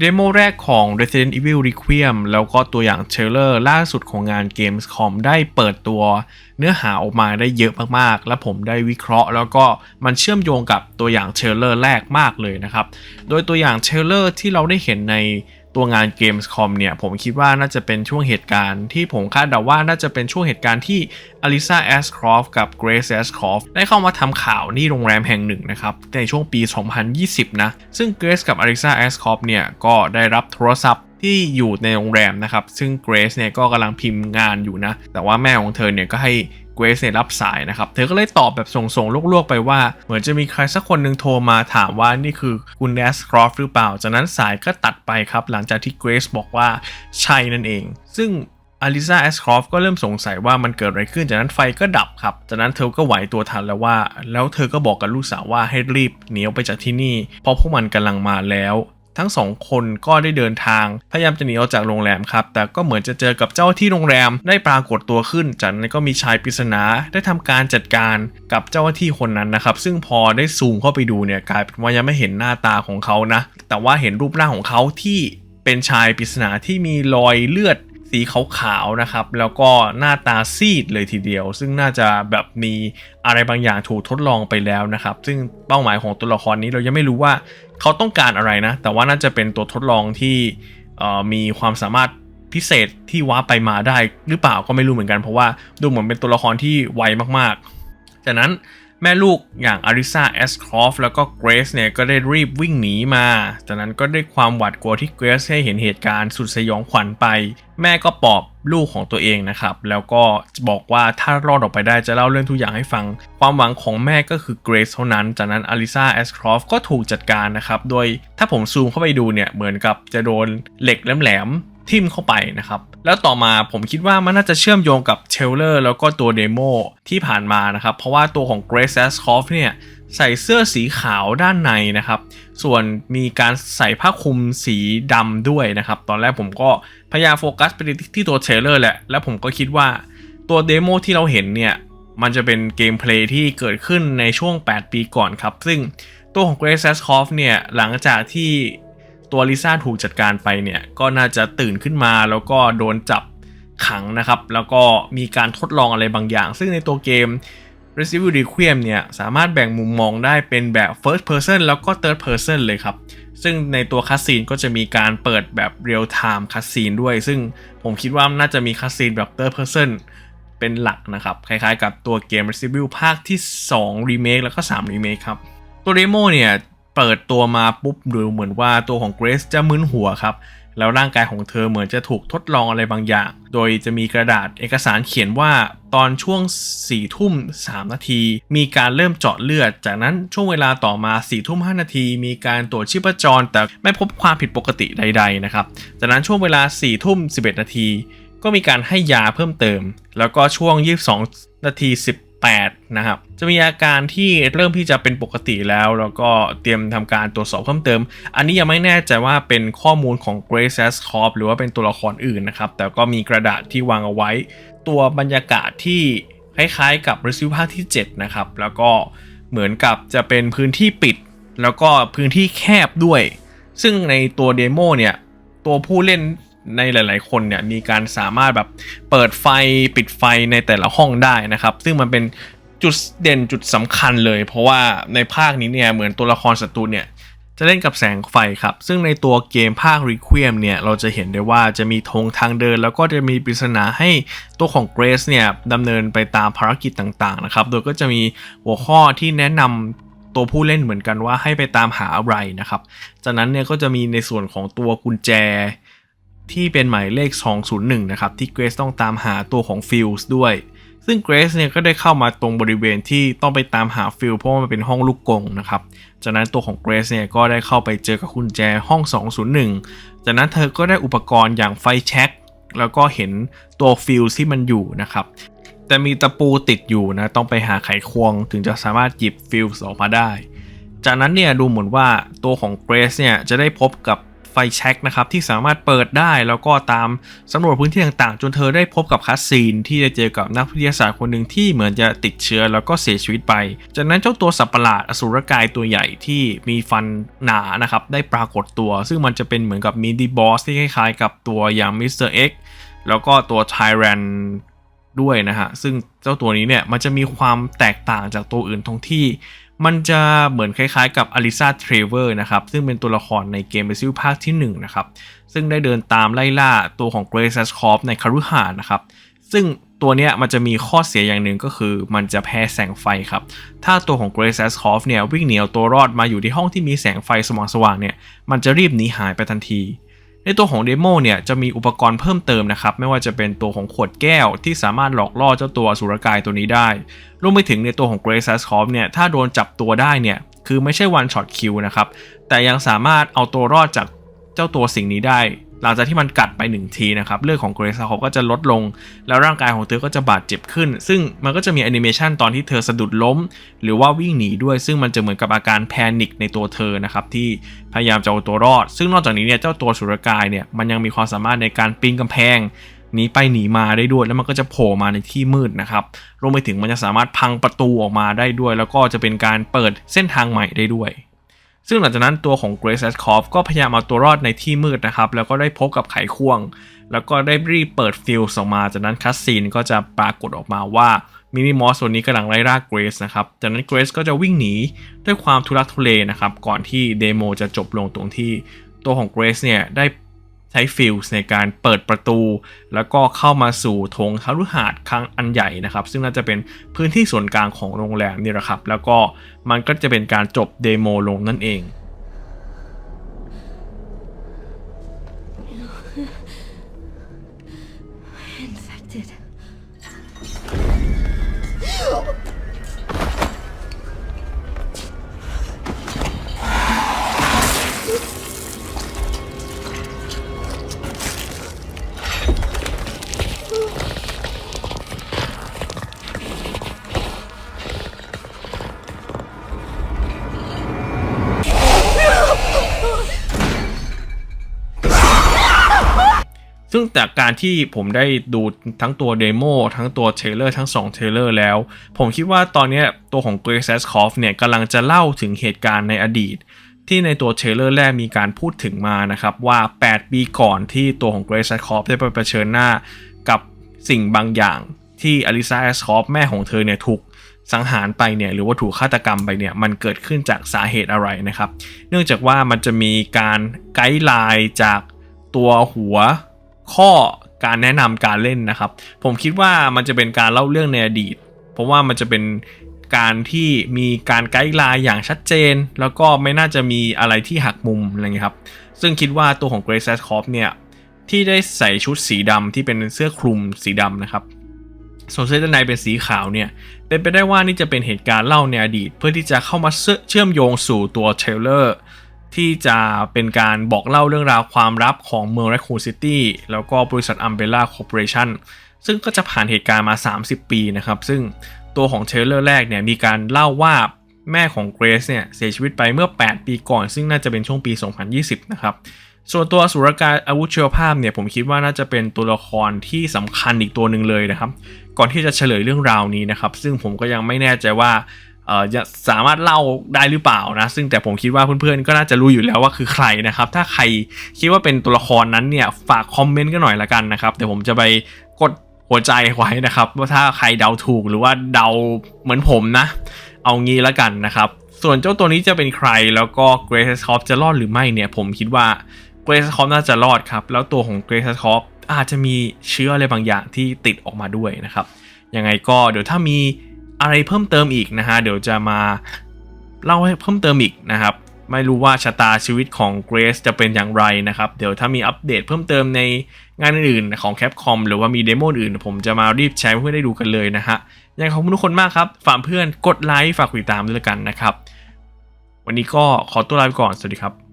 เดโมแรกของ Resident Evil Requiem แล้วก็ตัวอย่างเชลเลอร์ล่าสุดของงาน Gamescom ได้เปิดตัวเนื้อหาออกมาได้เยอะมากๆ และผมได้วิเคราะห์ แล้วก็มันเชื่อมโยงกับตัวอย่างเชลเลอร์แรกมากเลยนะครับ โดยตัวอย่างเชลเลอร์ที่เราได้เห็นใน ตัวงาน Gamescom เนี่ย ผมคิดว่าน่าจะเป็นช่วงเหตุการณ์ที่ผมคาดเดาว่าน่าจะเป็นช่วงเหตุการณ์ที่อลิซาแอสครอฟกับเกรซแอสครอฟได้เข้ามาทำข่าวที่โรงแรมแห่งหนึ่งนะครับ ในช่วงปี 2020 นะ ซึ่งเกรซกับอลิซาแอสครอฟเนี่ย ก็ได้รับโทรศัพท์ที่อยู่ในโรงแรมนะครับ ซึ่งเกรซเนี่ยก็กำลังพิมพ์งานอยู่นะ แต่ว่าแม่ของเธอเนี่ยก็ให้ เกรซเนี่ยรับสายนะครับ เธอก็เลยตอบแบบส่งๆลวกๆไปว่า เหมือนจะมีใครสักคนหนึ่งโทรมาถามว่านี่คือคุณแอสครอฟหรือเปล่า จากนั้นสายก็ตัดไปครับ หลังจากที่เกรซบอกว่าใช่นั่นเอง ซึ่งอลิซาแอสครอฟก็เริ่มสงสัยว่ามันเกิดอะไรขึ้น จากนั้นไฟก็ดับครับ จากนั้นเธอก็ไหวตัวทันแล้วว่า แล้วเธอก็บอกกับลูกสาวว่าให้รีบหนีออกไปจากที่นี่ เพราะพวกมันกำลังมาแล้ว ทั้งสองคนก็ได้เดินทาง พยายามจะหนีออกจากโรงแรมครับ แต่ก็เหมือนจะเจอกับเจ้าที่โรงแรมได้ปรากฏตัวขึ้น จากนั้นก็มีชายปริศนาได้ทำการจัดการกับเจ้าหน้าที่คนนั้นนะครับ ซึ่งพอได้ซูมเข้าไปดูเนี่ยกลายเป็นว่ายังไม่เห็นหน้าตาของเขานะ แต่ว่าเห็นรูปร่างของเขาที่เป็นชายปริศนาที่มีรอยเลือด สีขาวๆนะครับ แล้วก็หน้าตาซีดเลยทีเดียว ซึ่งน่าจะแบบมีอะไรบางอย่างถูกทดลองไปแล้วนะครับ ซึ่งเป้าหมายของตัวละครนี้เรายังไม่รู้ว่าเขาต้องการอะไรนะ แต่ว่าน่าจะเป็นตัวทดลองที่มีความสามารถพิเศษที่ว้าไปมาได้หรือเปล่าก็ไม่รู้เหมือนกันเพราะว่าดูเหมือนเป็นตัวละครที่ไวมากๆจากนั้น แม่ลูกอย่างอาริซาแอสครอฟแล้วก็เกรซเนี่ยก็ได้รีบวิ่งหนีมา จากนั้นก็ได้ความหวาดกลัวที่เกรซให้เห็นเหตุการณ์สุดสยองขวัญไป แม่ก็ปลอบลูกของตัวเองนะครับ แล้วก็บอกว่าถ้ารอดออกไปได้จะเล่าเรื่องทุกอย่างให้ฟัง ความหวังของแม่ก็คือเกรซเท่านั้น จากนั้นอาริซาแอสครอฟก็ถูกจัดการนะครับ โดยถ้าผมซูมเข้าไปดูเนี่ย เหมือนกับจะโดนเหล็กแหลม ทิมเข้าไปนะครับ แล้วต่อมาผมคิดว่ามันน่าจะเชื่อมโยงกับเทเลอร์แล้วก็ตัวเดโมที่ผ่านมานะครับ เพราะว่าตัวของ Grace a s c o f f เนี่ยใส่เสื้อสีขาวด้านในนะครับ ส่วนมีการใส่ผ้าคลุมสีดำด้วยนะครับ ตอนแรกผมก็พยายามโฟกัสไปที่ตัวเทเลอร์แหละ แล้วผมก็คิดว่าตัวเดโมที่เราเห็นเนี่ย มันจะเป็นเกมเพลย์ที่เกิดขึ้นในช่วง 8 ปีก่อนครับ ซึ่งตัวของ Grace a s c o f f เนี่ยหลังจากที่ ตัวลิซ่าถูกจัดการไปเนี่ยก็น่าจะตื่นขึ้นมาแล้วก็โดนจับขังนะครับ แล้วก็มีการทดลองอะไรบางอย่าง ซึ่งในตัวเกม Resident Evil Requiem เนี่ยสามารถแบ่งมุมมองได้เป็นแบบ first person แล้วก็ third person เลยครับ ซึ่งในตัวคัสซีนก็จะมีการเปิดแบบ real time คัสซีนด้วย ซึ่งผมคิดว่าน่าจะมีคัสซีนแบบ third person เป็นหลักนะครับ คล้ายๆกับตัวเกม Resident Evil ภาคที่ 2 remake แล้วก็ 3 remake ครับ ตัวเดโมเนี่ย เปิดตัวมาปุ๊บดูเหมือนว่าตัวของเกรซจะมึนหัวครับ แล้วร่างกายของเธอเหมือนจะถูกทดลองอะไรบางอย่าง โดยจะมีกระดาษเอกสารเขียนว่าตอนช่วง4ี่ทุ่ม3นาที มีการเริ่มเจาะเลือด จากนั้นช่วงเวลาต่อมา4ี่ทุ่ม5นาที มีการตรวจชีพจร แต่ไม่พบความผิดปกติใด ๆ นะครับ จากนั้นช่วงเวลา4ี่ทุ่ม11 นาที ก็มีการให้ยาเพิ่มเติม แล้วก็ช่วง 22นาที 8 นะครับ จะมีอาการที่เริ่มที่จะเป็นปกติแล้ว แล้วก็เตรียมทำการตรวจสอบเพิ่มเติม อันนี้ยังไม่แน่ใจว่าเป็นข้อมูลของ Grace s c o r p หรือว่าเป็นตัวละครอื่นนะครับ แต่ก็มีกระดาษที่วางเอาไว้ ตัวบรรยากาศที่คล้ายๆ กับ Resident Evil ภาคที่ 7 นะครับ แล้วก็เหมือนกับจะเป็นพื้นที่ปิด แล้วก็พื้นที่แคบด้วย ซึ่งในตัวเดโมเนี่ยตัวผู้เล่น ในหลาย ๆ คนเนี่ยมีการสามารถแบบเปิดไฟปิดไฟในแต่ละห้องได้นะครับ ซึ่งมันเป็นจุดเด่นจุดสำคัญเลย เพราะว่าในภาคนี้เนี่ยเหมือนตัวละครศัตรูเนี่ยจะเล่นกับแสงไฟครับ ซึ่งในตัวเกมภาค Requiem เนี่ย เราจะเห็นได้ว่าจะมีธงทางเดิน แล้วก็จะมีปริศนาให้ตัวของ Grace เนี่ยดำเนินไปตามภารกิจต่างๆนะครับ โดยก็จะมีหัวข้อที่แนะนำตัวผู้เล่นเหมือนกันว่าให้ไปตามหาอะไรนะครับ จากนั้นเนี่ยก็จะมีในส่วนของตัวกุญแจ ที่เป็นหมายเลข 201 นะครับ ที่เกรซต้องตามหาตัวของฟิลส์ด้วย ซึ่งเกรซเนี่ยก็ได้เข้ามาตรงบริเวณที่ต้องไปตามหาฟิลเพราะว่ามันเป็นห้องลูกกงนะครับ จากนั้นตัวของเกรซเนี่ยก็ได้เข้าไปเจอกับกุญแจห้อง 201 จากนั้นเธอก็ได้อุปกรณ์อย่างไฟแช็กแล้วก็เห็นตัวฟิลที่มันอยู่นะครับแต่มีตะปูติดอยู่นะต้องไปหาไขควงถึงจะสามารถหยิบฟิลส์ออกมาได้ จากนั้นเนี่ยดูเหมือนว่าตัวของเกรซเนี่ยจะได้พบกับ ไฟแช็กนะครับที่สามารถเปิดได้แล้วก็ตามสำรวจพื้นที่ต่างๆ จนเธอได้พบกับคัสซีนที่จะเจอกับนักวิทยาศาสตร์คนหนึ่งที่เหมือนจะติดเชื้อแล้วก็เสียชีวิตไป จากนั้นเจ้าตัวสัตว์ประหลาดอสุรกายตัวใหญ่ที่มีฟันหนานะครับได้ปรากฏตัว ซึ่งมันจะเป็นเหมือนกับมินิบอสที่คล้ายๆ กับตัวอย่างมิสเตอร์เอ็กแล้วก็ตัวไทแรนด้วยนะฮะซึ่งเจ้าตัวนี้เนี่ยมันจะมีความแตกต่างจากตัวอื่นตรงที่ มันจะเหมือนคล้ายๆกับอลิซาเทรเวอร์นะครับ ซึ่งเป็นตัวละครในเกม Resident Evil ภาคที่1นะครับ ซึ่งได้เดินตามไล่ล่าตัวของ Grace a s c o r p ในคารุหานนะครับ ซึ่งตัวเนี้ยมันจะมีข้อเสียอย่างหนึ่งก็คือมันจะแพ้แสงไฟครับ ถ้าตัวของ Grace a s c o r p เนี่ยวิ่งเหนีเอาตัวรอดมาอยู่ที่ห้องที่มีแสงไฟสว่างๆเนี่ย มันจะรีบหนีหายไปทันที ในตัวของเดโมเนี่ยจะมีอุปกรณ์เพิ่มเติมนะครับ ไม่ว่าจะเป็นตัวของขวดแก้วที่สามารถหลอกล่อเจ้าตัวสุรกายตัวนี้ได้รวมไปถึงในตัวของเกรซัสคอฟเนี่ยถ้าโดนจับตัวได้เนี่ยคือไม่ใช่วันช็อตคิวนะครับ แต่ยังสามารถเอาตัวรอดจากเจ้าตัวสิ่งนี้ได้หลังจากที่มันกัดไปหนึ่งทีนะครับเลือดของ Grace a s c o r p ก็จะลดลง แล้วร่างกายของเธอก็จะบาดเจ็บขึ้น ซึ่งมันก็จะมีแอนิเมชันตอนที่เธอสะดุดล้ม หรือว่าวิ่งหนีด้วย ซึ่งมันจะเหมือนกับอาการแพนิคในตัวเธอนะครับที่พยายามจะเอาตัวรอด ซึ่งนอกจากนี้เนี่ยเจ้าตัวสุรกายเนี่ยมันยังมีความสามารถในการปีนกำแพงหนีไปหนีมาได้ด้วย แล้วมันก็จะโผล่มาในที่มืดนะครับรวมไปถึงมันจะสามารถพังประตูออกมาได้ด้วย แล้วก็จะเป็นการเปิดเส้นทางใหม่ได้ด้วย ซึ่งหลังจากนั้นตัวของ Grace a s c o r p ก็พยายามเอาตัวรอดในที่มืดนะครับ แล้วก็ได้พบกับไขควง แล้วก็ได้รีบเปิดฟิลส์ออกมา จากนั้นคัสซีนก็จะปรากฏออกมาว่ามินิมอสตัวนี้กำลังไล่ล่าเกรซนะครับ จากนั้นเกรซก็จะวิ่งหนีด้วยความทุรักทุเลนะครับ ก่อนที่เดโมจะจบลงตรงที่ตัวของเกรซเนี่ยได้ ช้ฟิลส์ในการเปิดประตู แล้วก็เข้ามาสู่ธงคารุหาดครั้งอันใหญ่นะครับ ซึ่งน่าจะเป็นพื้นที่ส่วนกลางของโรงแรมนี่แหละครับ แล้วก็มันก็จะเป็นการจบเดโมลงนั่นเอง ซึ่งจากการที่ผมได้ดูทั้งตัวเดโมทั้งตัวเทเลอร์ทั้ง2เทเลอร์แล้ว ผมคิดว่าตอนนี้ตัวของ Grace a s c o r p เนี่ยกำลังจะเล่าถึงเหตุการณ์ในอดีต ที่ในตัวเทเลอร์แรกมีการพูดถึงมานะครับว่า 8 ปีก่อนที่ตัวของ Grace a s c o r p ได้ไปเผชิญหน้ากับสิ่งบางอย่างที่อลิซาแอสคอปแม่ของเธอเนี่ยถูกสังหารไปเนี่ยหรือว่าถูกฆาตกรรมไปเนี่ยมันเกิดขึ้นจากสาเหตุอะไรนะครับ เนื่องจากว่ามันจะมีการไกด์ไลน์จากตัวหัว ข้อการแนะนำการเล่นนะครับ ผมคิดว่ามันจะเป็นการเล่าเรื่องในอดีต เพราะว่ามันจะเป็นการที่มีการไกด์ไลน์อย่างชัดเจน แล้วก็ไม่น่าจะมีอะไรที่หักมุมอะไรเงี้ยครับซึ่งคิดว่าตัวของ Grace s c o r p เนี่ยที่ได้ใส่ชุดสีดำที่เป็นเสื้อคลุมสีดำนะครับส่วนเสื้อด้านในเป็นสีขาวเนี่ยเป็นไปได้ว่านี่จะเป็นเหตุการณ์เล่าในอดีต เพื่อที่จะเข้ามาเชื่อมโยงสู่ตัวเทรลเลอร์ ที่จะเป็นการบอกเล่าเรื่องราวความลับของเมือง Raccoon City แล้วก็บริษัท Umbrella Corporation ซึ่งก็จะผ่านเหตุการณ์มา 30 ปีนะครับ ซึ่งตัวของเทรลเลอร์แรกเนี่ยมีการเล่าว่าแม่ของเกรซเนี่ยเสียชีวิตไปเมื่อ 8 ปีก่อน ซึ่งน่าจะเป็นช่วงปี 2020 นะครับส่วนตัวสุรกายอาวุธเชีวภาพเนี่ยผมคิดว่าน่าจะเป็นตัวละครที่สำคัญอีกตัวหนึ่งเลยนะครับ ก่อนที่จะเฉลยเรื่องราวนี้นะครับ ซึ่งผมก็ยังไม่แน่ใจว่า เอ่อจะสามารถเล่าได้หรือเปล่านะซึ่งแต่ผมคิดว่าเพื่อนๆก็น่าจะรู้อยู่แล้วว่าคือใครนะครับ ถ้าใครคิดว่าเป็นตัวละครนั้นเนี่ยฝากคอมเมนต์กันหน่อยละกันนะครับเดี๋ยวผมจะไปกดหัวใจไว้นะครับ ว่าถ้าใครเดาถูกหรือว่าเดาเหมือนผมนะ เอางี้ละกันนะครับ ส่วนเจ้าตัวนี้จะเป็นใครแล้วก็ Grace c o p จะรอดหรือไม่เนี่ย ผมคิดว่า Grace c o p น่าจะรอดครับ แล้วตัวของ Grace c o p อาจจะมีเชื้ออะไรบางอย่างที่ติดออกมาด้วยนะครับยังไงก็เดี๋ยวถ้ามี อะไรเพิ่มเติมอีกนะฮะเดี๋ยวจะมาเล่าให้เพิ่มเติมอีกนะครับ ไม่รู้ว่าชะตาชีวิตของ Grace จะเป็นอย่างไรนะครับ เดี๋ยวถ้ามีอัปเดตเพิ่มเติมในงานอื่นของ Capcom หรือว่ามีเดโมอื่น ผมจะมารีบแชร์ให้เพื่อนได้ดูกันเลยนะฮะยังขอบคุณทุกคนมากครับ ฝากเพื่อนกดไลค์ฝากติดตามด้วยกันนะครับ วันนี้ก็ขอตัวลาไปก่อน สวัสดีครับ